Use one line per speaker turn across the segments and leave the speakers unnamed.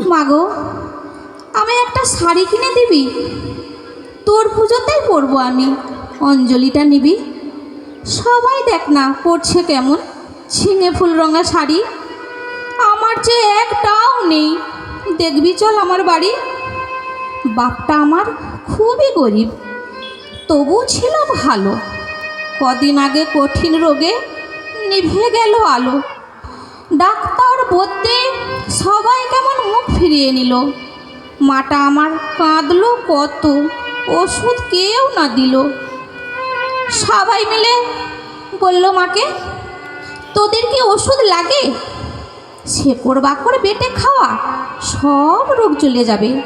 মাগো আমি একটা শাড়ি কিনে দিবি? তোর পুজোতেই পরবো আমি। অঞ্জলিটা নিবি? সবাই দেখ না পরছে কেমন। ছিঙে ফুল রঙা শাড়ি। আমার যে একটাও নেই। দেখবি চল আমার বাড়ি। বাপটা আমার খুবই গরিব। তবু ছিল ভালো। কদিন আগে কঠিন রোগে নিভে গেল আলো। ডাক্তার বলতে সবাই কেমন মুখ ফিরিয়ে নিল। মাটা আমার কাঁদলো কত, ওষুধ কেউ না দিল। সবাই মিলে বলল, মাকে, তোদের কি ওষুধ লাগে? শেকড় বাকড় বেটে খাওয়া সব রোগ চলে যাবে।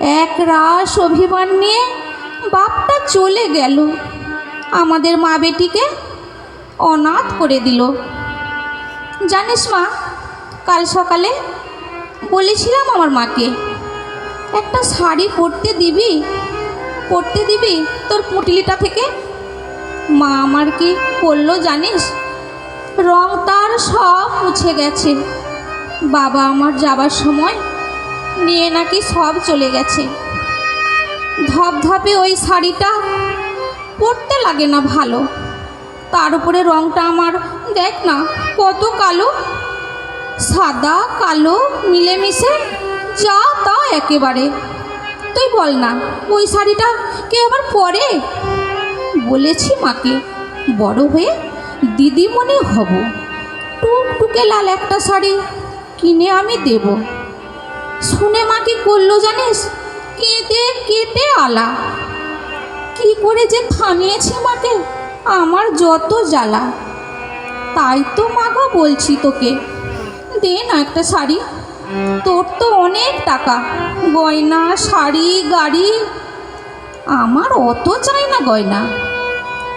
এক রাস অভিমান নিয়ে বাপটা চলে গেল। আমাদের মা বেটিকে অনাথ করে দিল। জানিস মা, কাল সকালে বলেছিলাম আমার মাকে, একটা শাড়ি পরতে দিবি পরতে দিবি তোর পুঁটলিটা থেকে? মা আমার কি পরলো জানিস? রং তার সব মুছে গেছে। বাবা আমার যাবার সময় নিয়ে নাকি সব চলে গেছে। ধপধপে ওই শাড়িটা পরতে লাগে না ভালো। তার উপরে রংটা আমার দেখ না। কত কালো? সাদা, কালো, মিলেমিশে? যা তা একেবারে। তুই বল না, ওই শাড়িটা কে আবার পরে? বলেছি মাকে, বড় হয়ে দিদিমণি হব। টুকটুকে লাল একটা শাড়ি কিনে আমি দেব। শুনে মা কি করল জানিস? কেঁদে কেটে আলা। কি করে যে থামিয়েছে মাকে, আমার যত জ্বালা। তাই তো মাগো বলছি তোকে। দে না একটা শাড়ি। তোর তো অনেক টাকা। গয়না, শাড়ি, গাড়ি। আমার অত চাই না গয়না।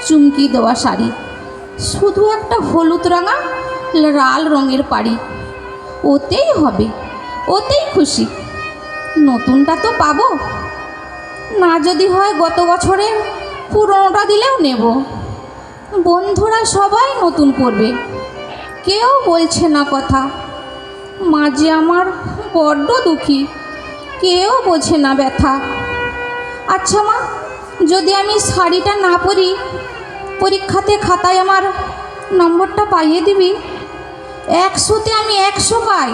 চুমকি দেওয়া শাড়ি। শুধু একটা হলুদ রাঙা, লাল রঙের পাড়ি। ওতেই হবে, ওতেই খুশি। নতুনটা তো পাবো। না যদি হয় গত বছরে, পুরোনোটা দিলেও নেব। বন্ধুরা সবাই নতুন পড়বে কেউ বলছে না কথা। মাঝে আমার বড্ড দুঃখী। কেউ বোঝে না ব্যথা। আচ্ছা মা, যদি আমি শাড়িটা না পরি, পরীক্ষাতে খাতায় আমার নম্বরটা পাইয়ে দিবি? একশোতে আমি একশো পাই,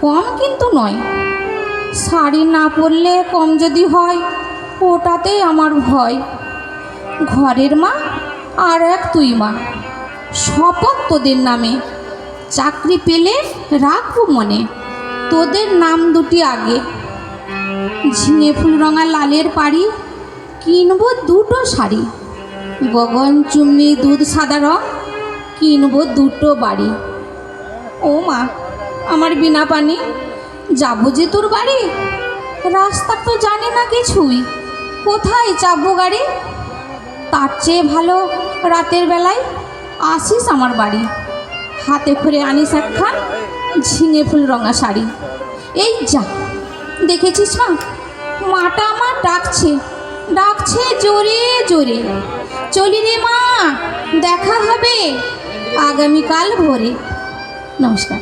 কম কিন্তু নয়। শাড়ি না পরলে কম যদি হয়, ওটাতেই আমার ভয়। ঘরের মা আর এক তুই মা। শপথ তোদের নামে। চাকরি পেলে রাখব মনে। তোদের নাম দুটি আগে। ঝিঙে ফুল রঙা লালের পাড়ি। কিনবো দুটো শাড়ি। গগন চুমনি দুধ সাদা রং। কিনবো দুটো বাড়ি। ও মা, আমার বিনা পানি। যাব যে তোর বাড়ি? রাস্তা তো জানি না কিছুই। কোথায় চাপবো গাড়ি? তার চেয়ে ভালো রাতের বেলায় আসিস আমার বাড়ি। হাতে করে আনিস একখান ঝিঙে ফুল রঙা শাড়ি। এই যা, দেখেছিস মা? মাটা আমার ডাকছে ডাকছে জোরে জোরে। চলি রে মা, দেখা হবে আগামীকাল ভোরে। নমস্কার।